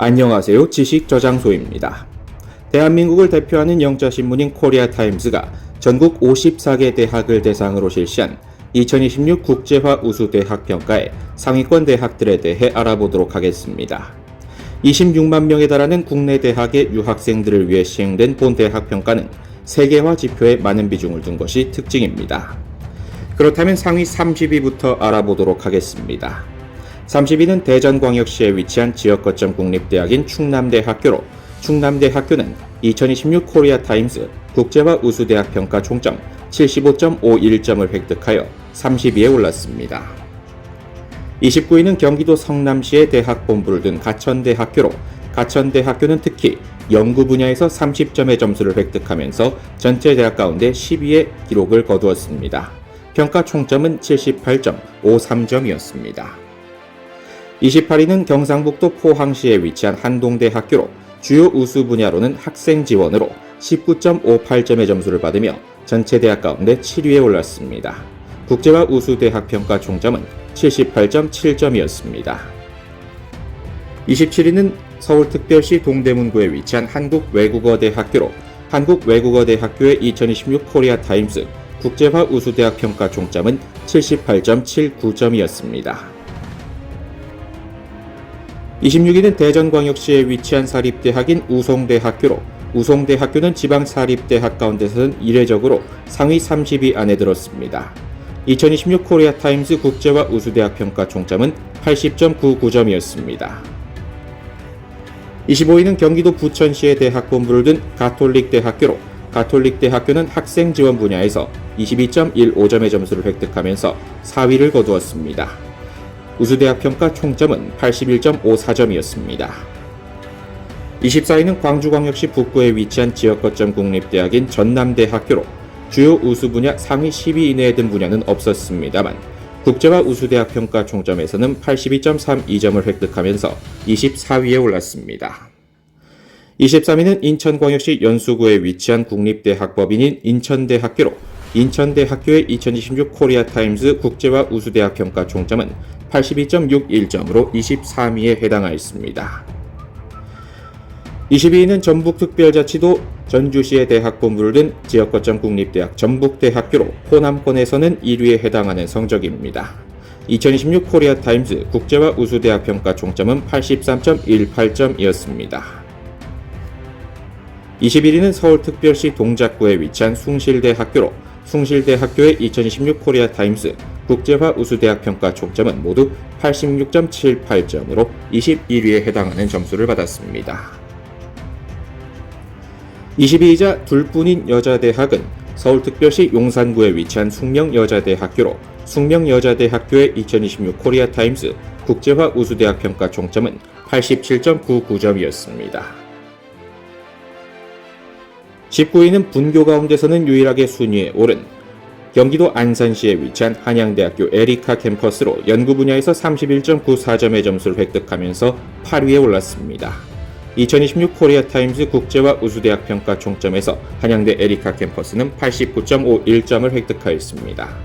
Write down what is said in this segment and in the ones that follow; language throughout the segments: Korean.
안녕하세요. 지식 저장소입니다. 대한민국을 대표하는 영자 신문인 코리아 타임스가 전국 54개 대학을 대상으로 실시한 2026 국제화 우수 대학 평가의 상위권 대학들에 대해 알아보도록 하겠습니다. 26만 명에 달하는 국내 대학의 유학생들을 위해 시행된 본 대학 평가는 세계화 지표에 많은 비중을 둔 것이 특징입니다. 그렇다면 상위 30위부터 알아보도록 하겠습니다. 30위는 대전광역시에 위치한 지역 거점 국립대학인 충남대 학교로 충남대 학교는 2026 코리아 타임스 국제화 우수대학 평가 총점 75.51점을 획득하여 30위에 올랐습니다. 29위는 경기도 성남시의 대학 본부를 둔 가천대 학교로 가천대 학교는 특히 연구 분야에서 30점의 점수를 획득하면서 전체 대학 가운데 10위의 기록을 거두었습니다. 평가 총점은 78.53점이었습니다. 28위는 경상북도 포항시에 위치한 한동대 학교로 주요 우수 분야로는 학생 지원으로 19.58점의 점수를 받으며 전체 대학 가운데 7위에 올랐습니다. 국제화 우수 대학 평가 총점은 78.7점이었습니다. 27위는 서울특별시 동대문구에 위치한 한국외국어대학교로 한국외국어대학교의 2026 코리아 타임스 국제화 우수대학 평가 총점은 78.79점이었습니다. 26위는 대전광역시에 위치한 사립대학인 우송대학교로 우송대학교는 지방 사립대학 가운데서는 이례적으로 상위 30위 안에 들었습니다. 2026 코리아 타임스 국제화 우수대학 평가 총점은 80.99점이었습니다. 25위는 경기도 부천시의 대학 본부를 둔 가톨릭 대학교로 가톨릭 대학교는 학생 지원 분야에서 22.15점의 점수를 획득하면서 4위를 거두었습니다. 우수대학 평가 총점은 81.54점이었습니다. 24위는 광주광역시 북구에 위치한 지역 거점 국립대학인 전남대학교로 주요 우수 분야 상위 10위 이내에 든 분야는 없었습니다만 국제화 우수대학 평가 총점에서는 82.32점을 획득하면서 24위에 올랐습니다. 23위는 인천광역시 연수구에 위치한 국립대학법인인 인천대학교로 인천대학교의 2026 코리아 타임스 국제화 우수대학 평가 총점은 82.61점으로 23위에 해당하였습니다. 22위는 전북특별자치도 전주시의 대학 본부를 둔 지역거점 국립대학 전북대학교로 호남권에서는 1위에 해당하는 성적입니다. 2026 코리아 타임스 국제화 우수대학 평가 총점은 83.18점이었습니다. 21위는 서울특별시 동작구에 위치한 숭실대학교로 숭실대학교의 2026 코리아 타임스 국제화 우수대학 평가 총점은 모두 86.78점으로 21위에 해당하는 점수를 받았습니다. 22위자 둘뿐인 여자대학은 서울특별시 용산구에 위치한 숙명여자대학교로 숙명여자대학교의 2026 코리아타임스 국제화 우수대학 평가 총점은 87.99점이었습니다. 19위는 분교 가운데서는 유일하게 순위에 오른 경기도 안산시에 위치한 한양대학교 에리카 캠퍼스로 연구 분야에서 31.94점의 점수를 획득하면서 8위에 올랐습니다. 2026 코리아 타임즈 국제화 우수대학 평가 총점에서 한양대 에리카 캠퍼스는 89.51점을 획득하였습니다.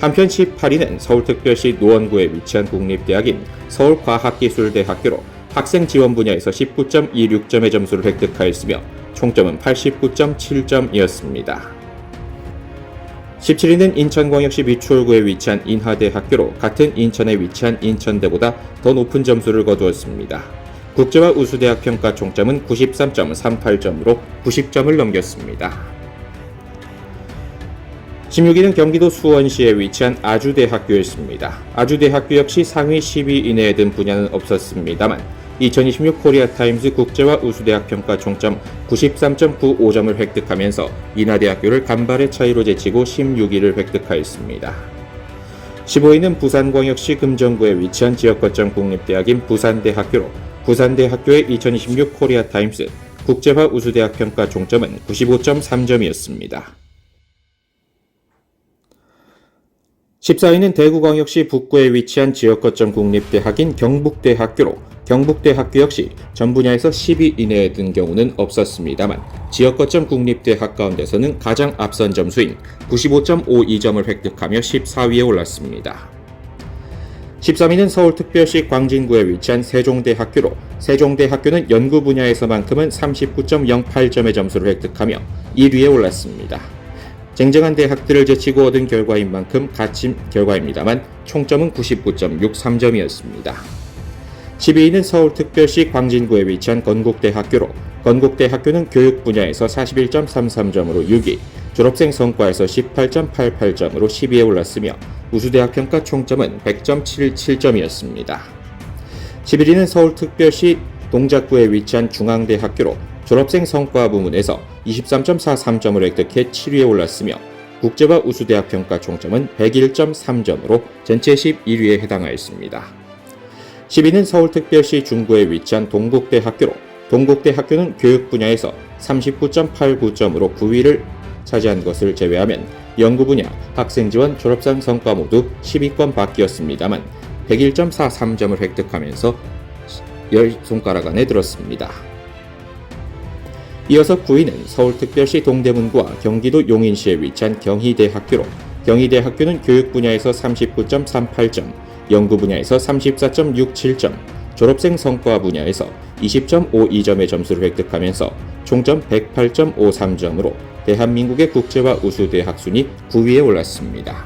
한편 18위는 서울특별시 노원구에 위치한 국립대학인 서울과학기술대학교로 학생 지원 분야에서 19.26점의 점수를 획득하였으며 총점은 89.7점이었습니다. 17위는 인천광역시 미추홀구에 위치한 인하대학교로 같은 인천에 위치한 인천대보다 더 높은 점수를 거두었습니다. 국제화 우수대학 평가 총점은 93.38점으로 90점을 넘겼습니다. 16위는 경기도 수원시에 위치한 아주대학교였습니다. 아주대학교 역시 상위 10위 이내에 든 분야는 없었습니다만 2026 코리아 타임스 국제화 우수대학 평가 총점 93.95점을 획득하면서 인하대학교를 간발의 차이로 제치고 16위를 획득하였습니다. 15위는 부산광역시 금정구에 위치한 지역거점 국립대학인 부산대학교로 부산대학교의 2026 코리아 타임스 국제화 우수대학 평가 총점은 95.3점이었습니다. 14위는 대구광역시 북구에 위치한 지역거점 국립대학인 경북대학교로 경북대학교 역시 전 분야에서 10위 이내에 든 경우는 없었습니다만 지역거점 국립대학 가운데서는 가장 앞선 점수인 95.52점을 획득하며 14위에 올랐습니다. 13위는 서울특별시 광진구에 위치한 세종대학교로 세종대학교는 연구 분야에서만큼은 39.08점의 점수를 획득하며 1위에 올랐습니다. 쟁쟁한 대학들을 제치고 얻은 결과인 만큼 갇힌 결과입니다만 총점은 99.63점이었습니다. 12위는 서울특별시 광진구에 위치한 건국대학교로 건국대학교는 교육 분야에서 41.33점으로 6위, 졸업생 성과에서 18.88점으로 10위에 올랐으며 우수대학 평가 총점은 100.77점이었습니다. 11위는 서울특별시 동작구에 위치한 중앙대학교로 졸업생 성과 부문에서 23.43점을 획득해 7위에 올랐으며 국제화 우수대학 평가 총점은 101.3점으로 전체 11위에 해당하였습니다. 10위는 서울특별시 중구에 위치한 동국대학교로 동국대학교는 교육 분야에서 39.89점으로 9위를 차지한 것을 제외하면 연구 분야, 학생 지원, 졸업생 성과 모두 10위권 밖이었습니다만 101.43점을 획득하면서 10손가락 안에 들었습니다. 이어서 9위는 서울특별시 동대문구와 경기도 용인시에 위치한 경희대학교로 경희대학교는 교육 분야에서 39.38점, 연구 분야에서 34.67점, 졸업생 성과 분야에서 20.52점의 점수를 획득하면서 총점 108.53점으로 대한민국의 국제화 우수대학 순위 9위에 올랐습니다.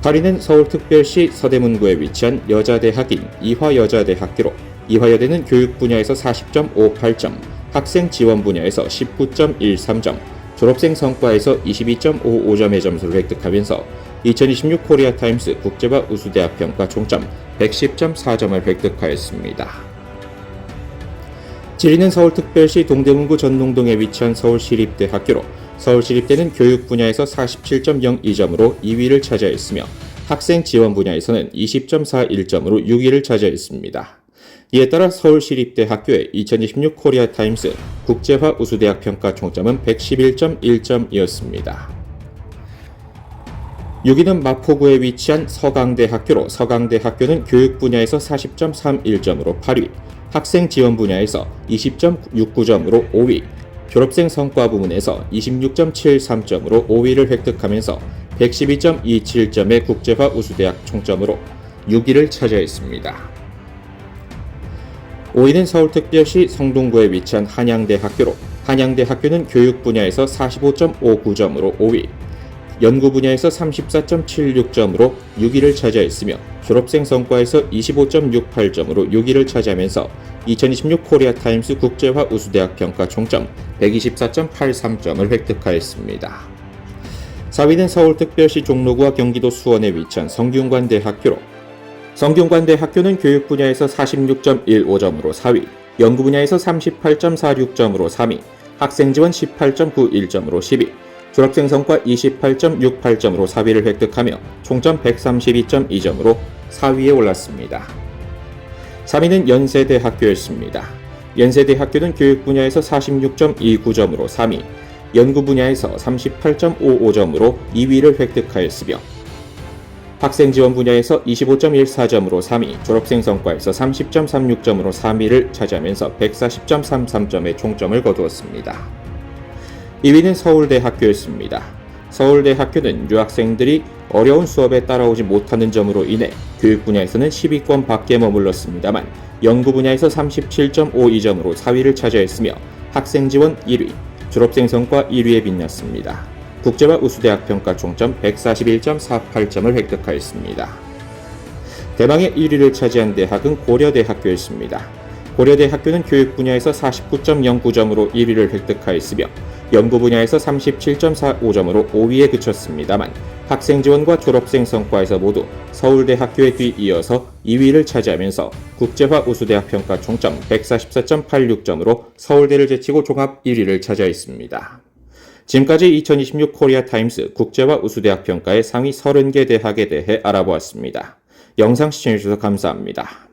8위는 서울특별시 서대문구에 위치한 여자대학인 이화여자대학교로 이화여대는 교육 분야에서 40.58점, 학생 지원 분야에서 19.13점, 졸업생 성과에서 22.55점의 점수를 획득하면서 2026 코리아 타임스 국제화 우수대학 평가 총점 110.4점을 획득하였습니다. 7위는 서울특별시 동대문구 전농동에 위치한 서울시립대학교로 서울시립대는 교육 분야에서 47.02점으로 2위를 차지하였으며 학생 지원 분야에서는 20.41점으로 6위를 차지하였습니다. 이에 따라 서울시립대학교의 2026 코리아 타임스 국제화 우수대학 평가 총점은 111.1점이었습니다. 6위는 마포구에 위치한 서강대학교로 서강대학교는 교육 분야에서 40.31점으로 8위, 학생 지원 분야에서 20.69점으로 5위, 졸업생 성과 부문에서 26.73점으로 5위를 획득하면서 112.27점의 국제화 우수대학 총점으로 6위를 차지했습니다. 5위는 서울특별시 성동구에 위치한 한양대학교로 한양대학교는 교육 분야에서 45.59점으로 5위, 연구 분야에서 34.76점으로 6위를 차지했으며 졸업생 성과에서 25.68점으로 6위를 차지하면서 2026 코리아 타임스 국제화 우수대학 평가 총점 124.83점을 획득하였습니다. 4위는 서울특별시 종로구와 경기도 수원에 위치한 성균관대학교로 성균관대 학교는 교육 분야에서 46.15점으로 4위, 연구 분야에서 38.46점으로 3위, 학생 지원 18.91점으로 10위, 졸업생 성과 28.68점으로 4위를 획득하며 총점 132.2점으로 4위에 올랐습니다. 3위는 연세대학교였습니다. 연세대학교는 교육 분야에서 46.29점으로 3위, 연구 분야에서 38.55점으로 2위를 획득하였으며 학생 지원 분야에서 25.14점으로 3위, 졸업생 성과에서 30.36점으로 3위를 차지하면서 140.33점의 총점을 거두었습니다. 2위는 서울대학교였습니다. 서울대학교는 유학생들이 어려운 수업에 따라오지 못하는 점으로 인해 교육 분야에서는 10위권 밖에 머물렀습니다만 연구 분야에서 37.52점으로 4위를 차지했으며 학생 지원 1위, 졸업생 성과 1위에 빛났습니다. 국제화 우수대학 평가 총점 141.48점을 획득하였습니다. 대망의 1위를 차지한 대학은 고려대학교였습니다. 고려대학교는 교육 분야에서 49.09점으로 1위를 획득하였으며 연구 분야에서 37.45점으로 5위에 그쳤습니다만 학생 지원과 졸업생 성과에서 모두 서울대학교에 뒤이어서 2위를 차지하면서 국제화 우수대학 평가 총점 144.86점으로 서울대를 제치고 종합 1위를 차지했습니다. 지금까지 2026 코리아 타임스 국제화 우수대학 평가의 상위 30개 대학에 대해 알아보았습니다. 영상 시청해주셔서 감사합니다.